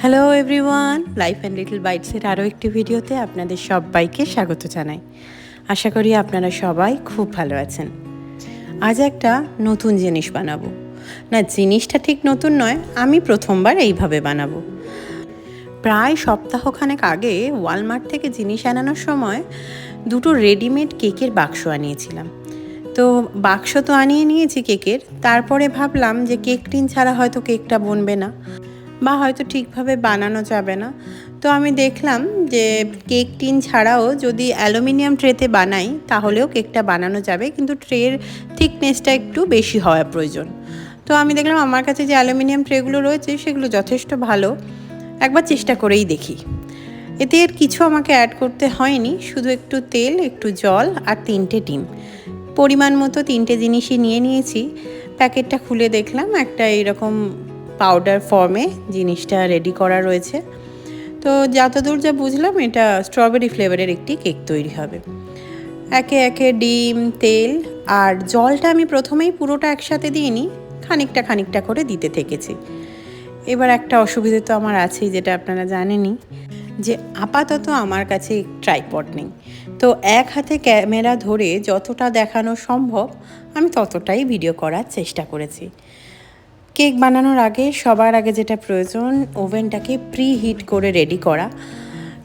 Hello everyone life and little বাইটসের আরও একটি ভিডিওতে আপনাদের সবাইকে স্বাগত জানাই। আশা করি আপনারা সবাই খুব ভালো আছেন। আজ একটা নতুন জিনিস বানাবো। না, জিনিসটা ঠিক নতুন নয়, আমি প্রথমবার এইভাবে বানাবো। প্রায় সপ্তাহখানেক আগে ওয়ালমার্ট থেকে জিনিস আনানোর সময় দুটো রেডিমেড কেকের বাক্স আনিয়েছিলাম। তো বাক্স তো আনিয়ে নিয়েছি কেকের, তারপরে ভাবলাম যে কেক টিন ছাড়া হয়তো কেকটা বনবে না। বা হয়তো ঠিকভাবে বানানো যাবে না। তো আমি দেখলাম যে কেক টিন ছাড়াও যদি অ্যালুমিনিয়াম ট্রেতে বানাই, তাহলেও কেকটা বানানো যাবে, কিন্তু ট্রের থিকনেসটা একটু বেশি হওয়া প্রয়োজন। তো আমি দেখলাম আমার কাছে যে অ্যালুমিনিয়াম ট্রেগুলো রয়েছে, সেগুলো যথেষ্ট ভালো। একবার চেষ্টা করেই দেখি। এতে এর কিছু আমাকে অ্যাড করতে হয়নি, শুধু একটু তেল, একটু জল আর তিনটে ডিম। পরিমাণ মতো তিনটে জিনিসই নিয়ে নিয়েছি। প্যাকেটটা খুলে দেখলাম, একটা এরকম পাউডার ফর্মে জিনিসটা রেডি করা রয়েছে। তো যতদূর যা বুঝলাম, এটা স্ট্রবেরি ফ্লেভারের একটি কেক তৈরি হবে। একে একে ডিম, তেল আর জলটা আমি প্রথমেই পুরোটা একসাথে দিইনি, খানিকটা খানিকটা করে দিতে থেকেছি। এবার একটা অসুবিধে তো আমার আছেই, যেটা আপনারা জানেনই, যে আপাতত আমার কাছে ট্রাইপড নেই। তো এক হাতে ক্যামেরা ধরে যতটা দেখানো সম্ভব, আমি ততটাই ভিডিও করার চেষ্টা করেছি। কেক বানানোর আগে সবার আগে যেটা প্রয়োজন, ওভেনটাকে প্রি হিট করে রেডি করা।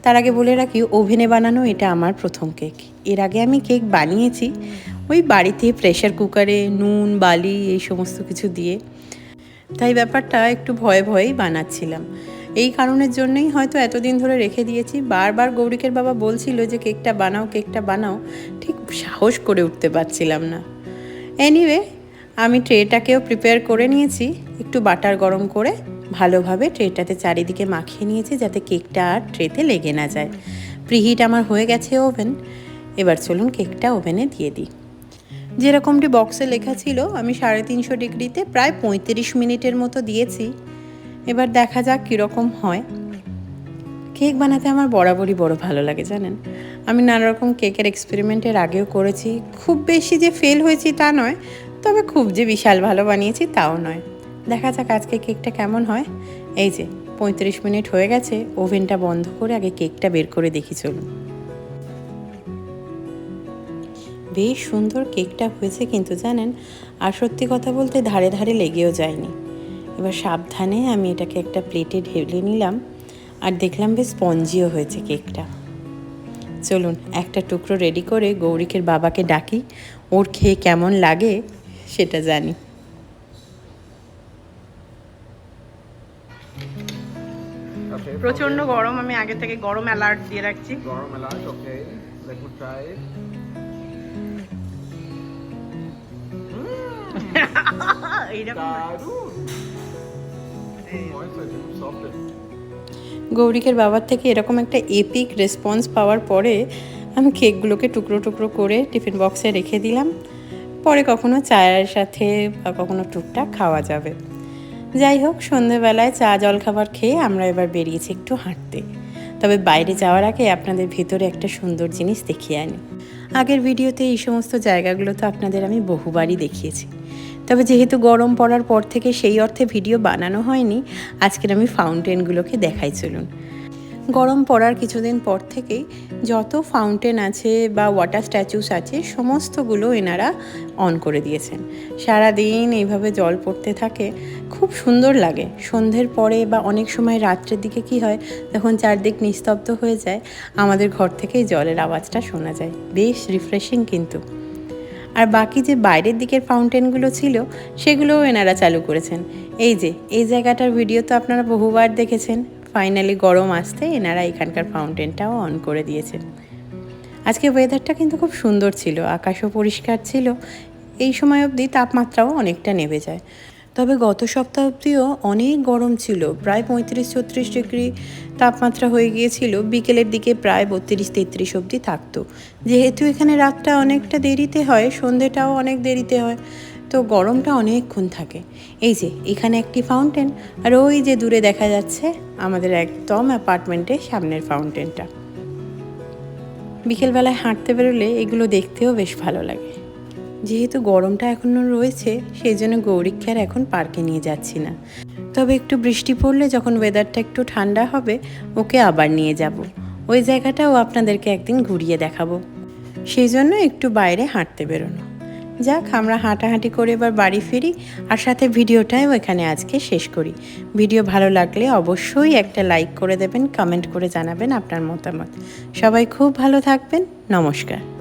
তার আগে বলে রাখি, ওভেনে বানানো এটা আমার প্রথম কেক এর আগে আমি কেক বানিয়েছি, ওই বাড়িতে প্রেশার কুকারে নুন, বালি, এই সমস্ত কিছু দিয়ে। তাই ব্যাপারটা একটু ভয়ে ভয়েই বানাচ্ছিলাম। এই কারণের জন্যই হয়তো এতদিন ধরে রেখে দিয়েছি। বারবার গৌরিকের বাবা বলছিল যে কেকটা বানাও কেকটা বানাও। ঠিক সাহস করে উঠতে পারছিলাম না। এনিওয়ে আমি ট্রেটাকেও প্রিপেয়ার করে নিয়েছি। একটু বাটার গরম করে ভালোভাবে ট্রেটাতে চারিদিকে মাখিয়ে নিয়েছি যাতে কেকটা আর ট্রেতে লেগে না যায়। প্রিহিট আমার হয়ে গেছে ওভেন এবার চলুন কেকটা ওভেনে দিয়ে দিই। যেরকমটি বক্সে লেখা ছিল, আমি সাড়ে তিনশো ডিগ্রিতে প্রায় পঁয়ত্রিশ মিনিটের মতো দিয়েছি। এবার দেখা যাক কীরকম হয়। কেক বানাতে আমার বরাবরই বড় ভালো লাগে, জানেন? আমি নানা রকম কেকের এক্সপেরিমেন্টের আগেও করেছি। খুব বেশি যে ফেল হয়েছি তা নয় তবে খুব যে বিশাল ভালো বানিয়েছি তাও নয়। দেখা যাক আজকে কেকটা কেমন হয়। এই যে, পঁয়ত্রিশ মিনিট হয়ে গেছে, ওভেনটা বন্ধ করে আগে কেকটা বের করে দেখি, চলুন। বেশ সুন্দর কেকটা হয়েছে কিন্তু জানেন, আর সত্যি কথা বলতে ধারে ধারে লেগেও যায়নি। এবার সাবধানে আমি এটাকে একটা প্লেটে ঢেলে নিলাম, আর দেখলাম বেশ স্পঞ্জিও হয়েছে কেকটা। চলুন, একটা টুকরো রেডি করে গৌরিকের বাবাকে ডাকি, ওর খেয়ে কেমন লাগে সেটা জানি. প্রচণ্ড গরম আমি আগে থেকে গরম অ্যালার্ট দিয়ে রাখছি. দারুণ moist আছে, খুব soft আছে। গৌরিকের বাবার থেকে এরকম একটা এপিক রেসপন্স পাওয়ার পরে আমি কেকগুলোকে টুকরো টুকরো করে টিফিন বক্সে রেখে দিলাম পরে কখনো চায়ের সাথে বা কখনো টুকটাক খাওয়া যাবে। যাই হোক, সন্ধেবেলায় চা জল খাবার খেয়ে আমরা এবার বেরিয়েছি একটু হাঁটতে। তবে বাইরে যাওয়ার আগে আপনাদের ভেতরে একটা সুন্দর জিনিস দেখিয়ে আনি। আগের ভিডিওতে এই সমস্ত জায়গাগুলো তো আপনাদের আমি বহুবারই দেখিয়েছি। তবে যেহেতু গরম পড়ার পর থেকে সেই অর্থে ভিডিও বানানো হয়নি, আজকের আমি ফাউন্টেনগুলোকে দেখাই চলুন। গরম পড়ার কিছুদিন পর থেকেই যত ফাউন্টেন আছে বা ওয়াটার স্ট্যাচুস আছে, সমস্তগুলো এনারা অন করে দিয়েছেন। সারাদিন এইভাবে জল পড়তে থাকে, খুব সুন্দর লাগে। সন্ধ্যের পরে বা অনেক সময় রাত্রের দিকে কি হয়, যখন চারদিক নিস্তব্ধ হয়ে যায়, আমাদের ঘর থেকেই জলের আওয়াজটা শোনা যায়। বেশ রিফ্রেশিং কিন্তু। আর বাকি যে বাইরের দিকের ফাউন্টেনগুলো ছিল, সেগুলোও এনারা চালু করেছেন। এই যে, এই জায়গাটার ভিডিও তো আপনারা বহুবার দেখেছেন। ফাইনালি গরম আসতে এনারা এখানকার ফাউন্টেনটাও অন করে দিয়েছেন। আজকে ওয়েদারটা কিন্তু খুব সুন্দর ছিল, আকাশও পরিষ্কার ছিল। এই সময় অবধি তাপমাত্রাও অনেকটা নেমে যায়। তবে গত সপ্তাহ অবধিও অনেক গরম ছিল, প্রায় পঁয়ত্রিশ ছত্রিশ ডিগ্রি তাপমাত্রা হয়ে গিয়েছিল। বিকেলের দিকে প্রায় বত্রিশ তেত্রিশ অবধি থাকতো। যেহেতু এখানে রাতটা অনেকটা দেরিতে হয় সন্ধেটাও অনেক দেরিতে হয়। তো গরমটা অনেকক্ষণ থাকে। এই যে, এখানে একটি ফাউন্টেন আর ওই যে দূরে দেখা যাচ্ছে আমাদের একদম অ্যাপার্টমেন্টের সামনের ফাউন্টেনটা বিকেলবেলায় হাঁটতে বেরোলে এগুলো দেখতেও বেশ ভালো লাগে। যেহেতু গরমটা এখনও রয়েছে, সেই জন্য গৌরীক্ষার এখন পার্কে নিয়ে যাচ্ছি না। তবে একটু বৃষ্টি পড়লে যখন ওয়েদারটা একটু ঠান্ডা হবে, ওকে আবার নিয়ে যাব। ওই জায়গাটাও আপনাদেরকে একদিন ঘুরিয়ে দেখাবো। সেই জন্য একটু বাইরে হাঁটতে বেরোনো। যাক, আমরা হাঁটাহাঁটি করে এবার বাড়ি ফিরি আর সাথে ভিডিওটাও এখানে আজকে শেষ করি। ভিডিও ভালো লাগলে অবশ্যই একটা লাইক করে দেবেন, কমেন্ট করে জানাবেন আপনার মতামত। সবাই খুব ভালো থাকবেন, নমস্কার।